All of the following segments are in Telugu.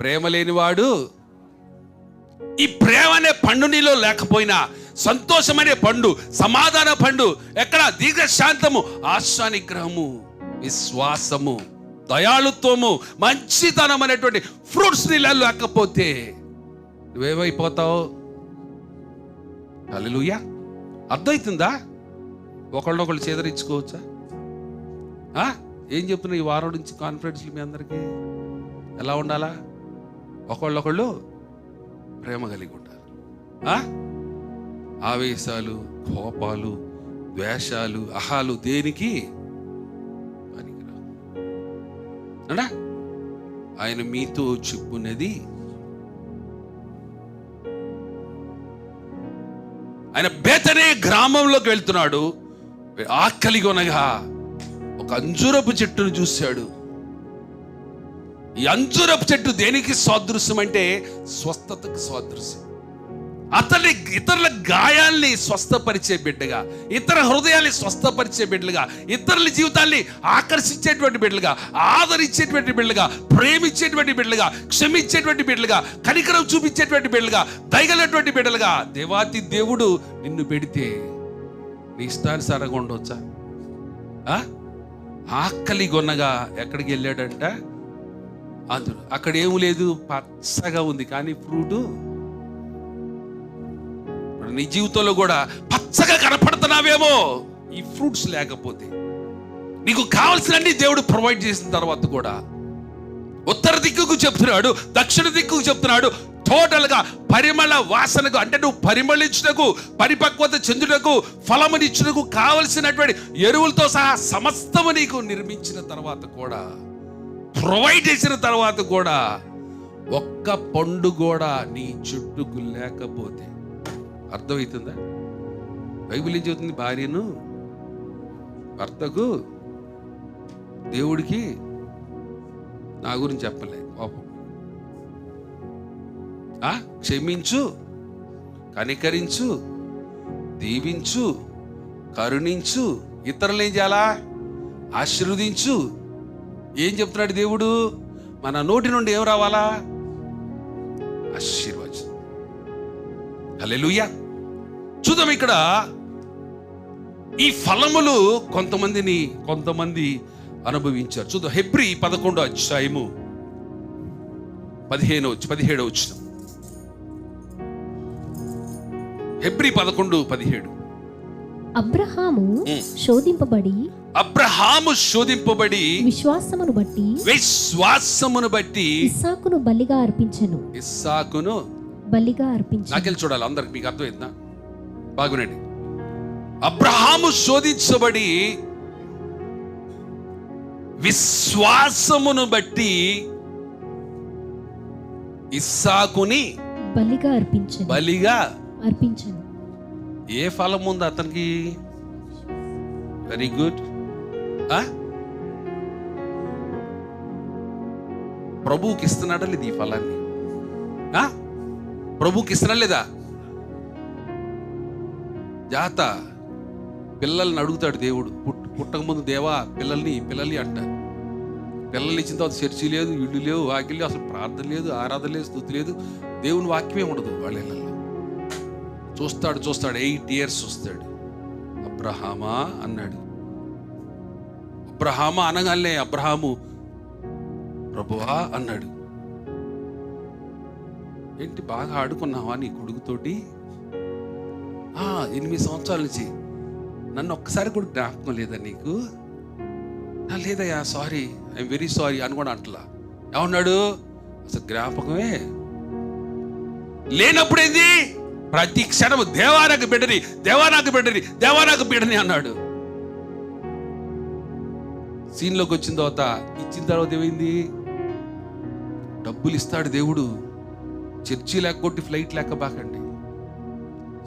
ప్రేమ లేనివాడు ఈ ప్రేమ అనే పండు నీలో లేకపోయినా సంతోషం అనే పండు సమాధాన పండు ఎక్కడ దీర్ఘశాంతము ఆశానిగ్రహము విశ్వాసము దయాళుత్వము మంచితనం అనేటువంటి ఫ్రూట్స్ నీళ్ళ లేకపోతే నువ్వేమైపోతావు? అల్లెలుయ్యా అర్థమవుతుందా ఒకళ్ళొకళ్ళు చేదరించుకోవచ్చా? ఆ? ఏం చెప్తున్నా ఈ వారం నుంచి కాన్ఫిడెన్స్లు మీ అందరికీ? ఎలా ఉండాలా? ఒకళ్ళొకళ్ళు ప్రేమ కలిగి ఉంటారు. ఆ? ఆవేశాలు కోపాలు ద్వేషాలు అహాలు దేనికి? పనికిరావు. అన్నా ఆయన మీతో చెప్పున్నది ఆయన బేతనే గ్రామంలోకి వెళ్తున్నాడు. ఆకలి కొనగా ఒక అంజూరపు చెట్టును చూశాడు. ఈ అంజురపు చెట్టు దేనికి సాదృశ్యం అంటే స్వస్థతకు సాదృశ్యం. అతని ఇతరుల గాయాల్ని స్వస్థపరిచే బిడ్డగా ఇతర హృదయాల్ని స్వస్థపరిచే బిడ్డలుగా ఇతరుల జీవితాల్ని ఆకర్షించేటువంటి బిడ్డలుగా ఆదరించేటువంటి బిడ్డలుగా ప్రేమించేటువంటి బిడ్డలుగా క్షమించేటువంటి బిడ్డలుగా కనికరం చూపించేటువంటి బిడ్డలుగా దయగలటువంటి బిడ్డలుగా దేవాతి దేవుడు నిన్ను పెడితే నీ ఇష్టానుసారంగా ఉండవచ్చా ఆ? ఆకలి గొన్నగా ఎక్కడికి వెళ్ళాడంటే? అందులో అక్కడ ఏం లేదు పచ్చగా ఉంది. కానీ ఫ్రూటు నీ జీవితంలో కూడా పచ్చగా కనపడుతున్నావేమో. ఈ ఫ్రూట్స్ లేకపోతే నీకు కావలసినన్ని దేవుడు ప్రొవైడ్ చేసిన తర్వాత కూడా ఉత్తర దిక్కుకు చెప్తున్నాడు దక్షిణ దిక్కుకు చెప్తున్నాడు టోటల్గా పరిమళ వాసనకు అంటే నువ్వు పరిమళించుటకు పరిపక్వత చెందుటకు ఫలమునిచ్చుటకు కావలసినటువంటి ఎరువులతో సహా సమస్తము నీకు నిర్మించిన తర్వాత కూడా ప్రొవైడ్ చేసిన తర్వాత కూడా ఒక్క పండు కూడా నీ చుట్టుకు లేకపోతే అర్థమవుతుందా? బైబిల్ ఏం చెబుతుంది? భార్యను భర్తకు దేవుడికి నా గురించి చెప్పలే కోపం. ఆ? క్షమించు కనికరించు దీవించు కరుణించు ఇతరులు ఏం చేయాలా? ఆశీర్వదించు ఏం చెప్తున్నాడు దేవుడు? మన నోటి నుండి ఏం రావాలా? ఆశీర్వచనం. హల్లెలూయా. చూద్దాం ఇక్కడ. ఈ ఫలములు కొంతమందిని కొంతమంది అనుభవించారు. చూద్దాం. హెబ్రి పదకొండో అధ్యాయము పదిహేను పదిహేడో వచ్చిన. హెబ్రి పదకొండు పదిహేడు. అబ్రహాము. శోధింపబడి అబ్రహాము శోధింపబడి విశ్వాసమును బట్టి విశ్వాసమును బట్టి ఇస్సాకును బలిగా అర్పించెను. ఇస్సాకును బలిగా అర్పించెను. నాకెళ్ళి చూడాలి అందరికి మీకు అర్థమైందా? బాగునండి అబ్రహాము శోధించబడి విశ్వాసమును బట్టి ఇస్సాకుని బలిగా అర్పించెను. బలిగా అర్పించెను. ఏ ఫలం ఉంది అతనికి? వెరీ గుడ్ ప్రభువుకి ఇస్తున్నాడా లేదు ఈ ఫలాన్ని? ఆ? ప్రభువుకి ఇస్తున్నా లేదా? జాత. పిల్లల్ని అడుగుతాడు దేవుడు. పుట్ పుట్టక ముందు దేవా పిల్లల్ని పిల్లల్ని అంట. పిల్లల్ని ఇచ్చిన తర్వాత చర్చి లేదు ఇల్లు లేవు వాకిల్ లేవు అసలు ప్రార్థన లేదు ఆరాధన లేదు స్థుతి లేదు. దేవుని వాక్యమే ఉండదు వాళ్ళ ఇళ్ళల్లో. చూస్తాడు చూస్తాడు. ఎయిట్ ఇయర్స్ చూస్తాడు అబ్రహామా? అన్నాడు. అబ్రహామా అనగానే అబ్రహాము ప్రభువా అన్నాడు. ఏంటి బాగా ఆడుకున్నావా నీ కొడుకుతోటి? "ఆ, ఎనిమిది సంవత్సరాల నుంచి. నన్ను ఒక్కసారి కూడా జ్ఞాపకం లేదా నీకు? లేదయ్యా సారీ. ఐఎమ్ వెరీ సారీ అని కూడా అంటలా. ఏమన్నాడు? అసలు జ్ఞాపకమే లేనప్పుడేంది ప్రతి క్షణము దేవానికి బిడ్డని దేవానికి బిడ్డని దేవానికి బిడ్డని అన్నాడు. సీన్లోకి వచ్చిన తర్వాత ఇచ్చిన తర్వాత ఏమైంది? డబ్బులు ఇస్తాడు దేవుడు. చర్చి లేకపోతే ఫ్లైట్ లెక్క బాకండి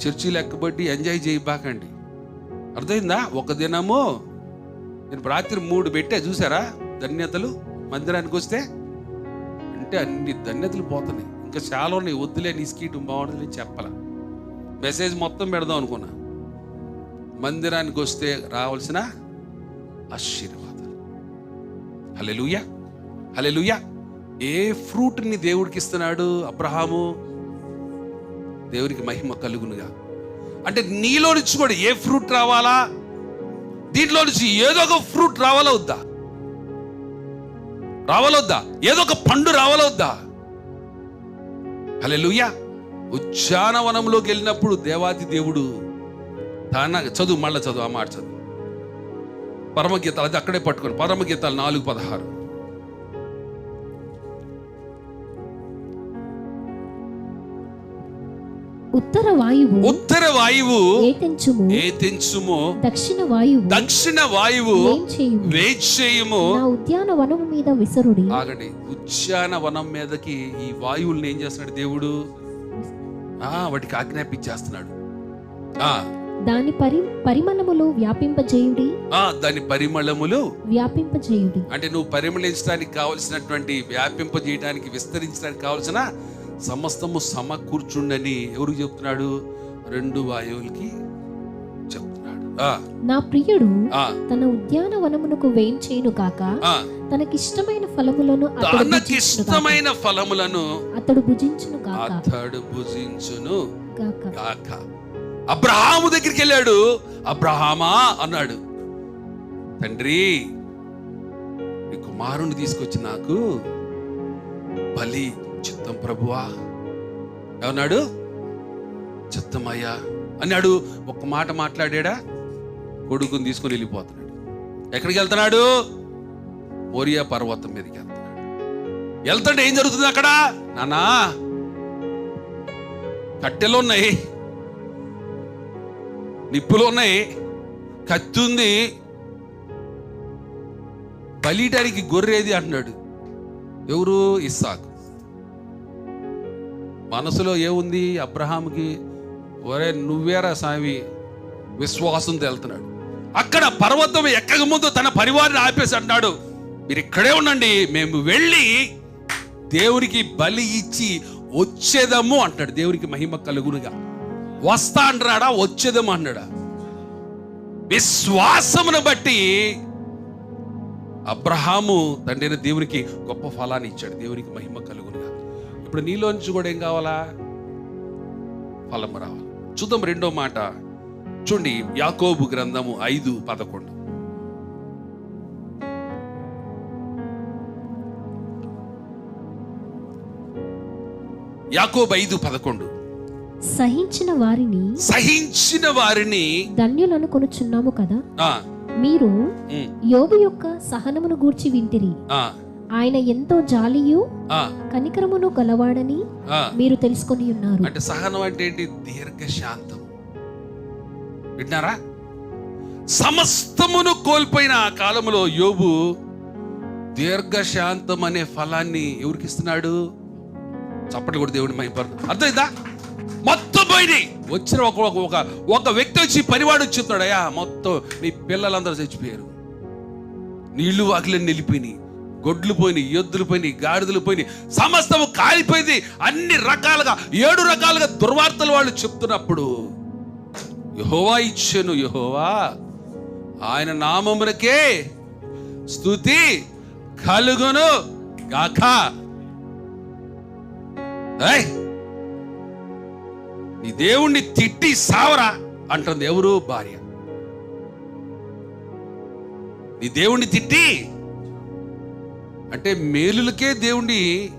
చర్చి లేకపోతే ఎంజాయ్ చేయి బాకండి అర్థమైందా? ఒక దినము నేను రాత్రి మూడు పెట్టా చూసారా? ధన్యతలు. మందిరానికి వస్తే అంటే అన్ని ధన్యతలు పోతున్నాయి. ఇంకా చాలా ఉన్నాయి. వద్దులే నీ స్కీట్ బాగుంటుంది చెప్పాల. మెసేజ్ మొత్తం పెడదాం అనుకున్నా. మందిరానికి వస్తే రావాల్సిన ఆశీర్వాదాలు. హలెలుయా హలెలుయా ఏ ఫ్రూట్ని దేవుడికి ఇస్తున్నాడు అబ్రహాము? దేవునికి మహిమ కలుగునుగా. అంటే నీలో నుంచి కూడా ఏ ఫ్రూట్ రావాలా? దీంట్లో నుంచి ఏదో ఒక ఫ్రూట్ రావాలా వద్దా? రావాలొద్దా ఏదో ఒక పండు రావాలొద్దా హల్లెలూయా. ఉద్యానవనంలోకి వెళ్ళినప్పుడు దేవాది దేవుడు తాన చదువు మళ్ళా చదువు ఆ మాట చదువు. పరమగీతాలు అది అక్కడే పట్టుకొని పరమగీతాలు నాలుగు పదహారు. ఉత్తర వాయువు ఉత్తర వాయువు ఏతెంచుము. దక్షిణ వాయువు దక్షిణ వాయువు వేచేయము. నా మీద విసరుడి. ఆగండి. ఉద్యానవనం మీదకి ఈ వాయువుల్ని ఏం చేస్తున్నాడు దేవుడు? వాటికి ఆజ్ఞాపించేస్తున్నాడు. ఆ. దాని పరి పరిమళములు వ్యాపింపజేయుడి? ఆ దాని పరిమళములు. వ్యాపింపజేయుడి. అంటే నువ్వు పరిమళించడానికి కావలసినటువంటి వ్యాపింపజేయడానికి విస్తరించడానికి కావలసిన సమస్తము సమకూర్చుండని ఎవరికి చెప్తున్నాడు? రెండు వాయువులకి నా ప్రియుడు తన ఉద్యానవనమునకు వేంచేయును కాక ఆ. తనకిష్టమైన ఫలములను కాక. తనకిష్టమైన ఫలములను అతడు భుజించును కాక. అతడు భుజించును కాక. కాక. అబ్రహాము దగ్గరికి వెళ్ళాడు అబ్రహామా అన్నాడు. తండ్రి నీ కుమారుని తీసుకొచ్చి నాకు బలి చిత్తం ప్రభువా. ఏమన్నాడు? చిత్తమయ్యా. అన్నాడు. ఒక్క మాట మాట్లాడాడా? కొడుకుని తీసుకొని వెళ్ళిపోతున్నాడు. ఎక్కడికి వెళ్తున్నాడు? మోరియా పర్వతం మీదకి వెళ్తున్నాడు. వెళ్తుంటే ఏం జరుగుతుంది అక్కడ? నానా కట్టెలు ఉన్నాయి. నిప్పులు ఉన్నాయి. కత్తి ఉంది. బలియటానికి గొర్రెది అంటున్నాడు? ఎవరు? ఇస్సాకు. మనసులో ఏముంది? అబ్రహాంకి ఒరే నువ్వేరా స్వామి విశ్వాసంతో వెళ్తున్నాడు. అక్కడ పర్వతం ఎక్కక ముందు తన పరివారిని ఆపేసి అన్నాడు మీరు ఇక్కడే ఉండండి మేము వెళ్ళి దేవునికి బలి ఇచ్చి వచ్చేదము అంటాడు. దేవునికి మహిమ కలుగునుగా. వస్తా అంటాడా వచ్చేదము అన్నాడా విశ్వాసమును బట్టి అబ్రహాము తండ్రి దేవునికి గొప్ప ఫలాన్ని ఇచ్చాడు. దేవునికి మహిమ కలుగునుగా. ఇప్పుడు నీలోంచి కూడా ఏం కావాలా? ఫలం రావాలి. చూద్దాం రెండో మాట. చూడండి యాకోబు గ్రంథము ఐదు పదకొండు. యాకోబు ఐదు పదకొండు. సహించిన వారిని సహించిన వారిని ధన్యులను కొనుచున్నాము కదా? ఆ, మీరు యోబు యొక్క సహనమును గూర్చి వింటిరి. ఆ, ఆయన ఎంతో జాలియు ఆ, కనికరమును గలవాడని ఆ. మీరు తెలుసుకొని ఉన్నారు. అంటే సహనం అంటే ఏంటి? దీర్ఘశాంతం. విన్నారా? సమస్తమును కోల్పోయిన ఆ కాలంలో యోబు దీర్ఘశాంతం అనే ఫలాన్ని ఎవరికి ఇస్తున్నాడు? చప్పట్లు కూడా దేవుడి మహిపడు అర్థమైందా? మొత్తం పోయినాయి. వచ్చిన ఒక ఒక- ఒక వ్యక్తి వచ్చి పనివాడు చెప్తున్నాడు అయ్యా మొత్తం నీ పిల్లలందరూ చచ్చిపోయారు. నీళ్ళు వాకిలని నిలిపోయినాయి గొడ్లు పోయినాయి ఎద్దులు పోయినాయి గాడిదలు పోయినాయి. సమస్తము కాలిపోయింది. అన్ని రకాలుగా ఏడు రకాలుగా దుర్వార్తలు వాళ్ళు చెప్తున్నప్పుడు యహోవా ఇచ్చెను యహోవా. ఆయన నామమునకే స్తుతి కలుగును గాక. నీ దేవుణ్ణి తిట్టి సావరా అంటుంది ఎవరు భార్య. నీ దేవుణ్ణి తిట్టి అంటే మేలులకే దేవుణ్ణి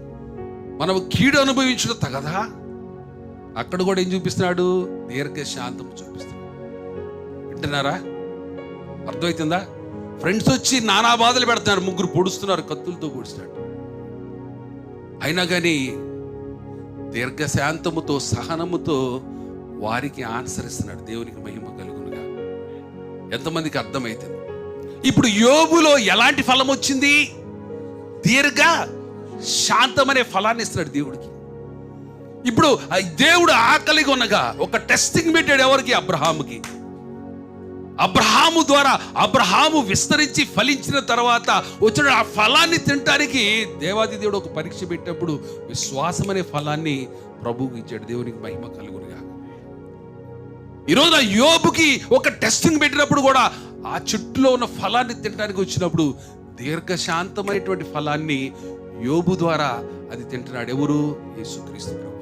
మనం కీడు అనుభవించడం తగదా? అక్కడ కూడా ఏం చూపిస్తున్నాడు? దీర్ఘశాంతం చూపిస్తున్నాడు. వింటున్నారా? అర్థమవుతుందా ఫ్రెండ్స్ వచ్చి నానా బాధలు పెడుతున్నారు. ముగ్గురు పొడుస్తున్నారు కత్తులతో పొడుస్తున్నాడు అయినా కానీ దీర్ఘశాంతముతో సహనముతో వారికి ఆన్సర్ ఇస్తున్నాడు. దేవునికి మహిమ కలుగునుగా. ఎంతమందికి అర్థమైతుంది? ఇప్పుడు యోగులో ఎలాంటి ఫలం వచ్చింది దీర్ఘ శాంతమనే ఫలాన్ని ఇస్తున్నాడు దేవుడికి. ఇప్పుడు ఆ దేవుడు ఆకలిగా ఉండగా ఒక టెస్టింగ్ పెట్టాడు ఎవరికి? అబ్రహాముకి. అబ్రహాము ద్వారా అబ్రహాము విస్తరించి ఫలించిన తర్వాత వచ్చిన ఆ ఫలాన్ని తినటానికి దేవాది దేవుడు ఒక పరీక్ష పెట్టినప్పుడు విశ్వాసం అనే ఫలాన్ని ప్రభువుకి ఇచ్చాడు. దేవునికి మహిమ కలుగునుగా ఈరోజు ఆ యోబుకి ఒక టెస్టింగ్ పెట్టినప్పుడు కూడా ఆ చెట్టులో ఉన్న ఫలాన్ని తినడానికి వచ్చినప్పుడు దీర్ఘశాంతమైనటువంటి ఫలాన్ని యోబు ద్వారా అది తింటున్నాడు. ఎవరు? యేసుక్రీస్తు ప్రభు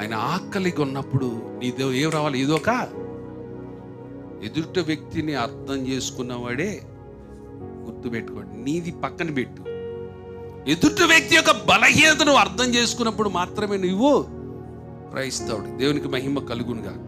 ఆయన ఆకలిగా ఉన్నప్పుడు నీదే ఏం రావాలి? ఇదొక ఎదుట వ్యక్తిని అర్థం చేసుకున్నవాడే గుర్తుపెట్టుకోండి. నీది పక్కన పెట్టు. ఎదుట వ్యక్తి యొక్క బలహీనతను అర్థం చేసుకున్నప్పుడు మాత్రమే నువ్వు క్రైస్తవుడు. దేవునికి మహిమ కలుగునుగా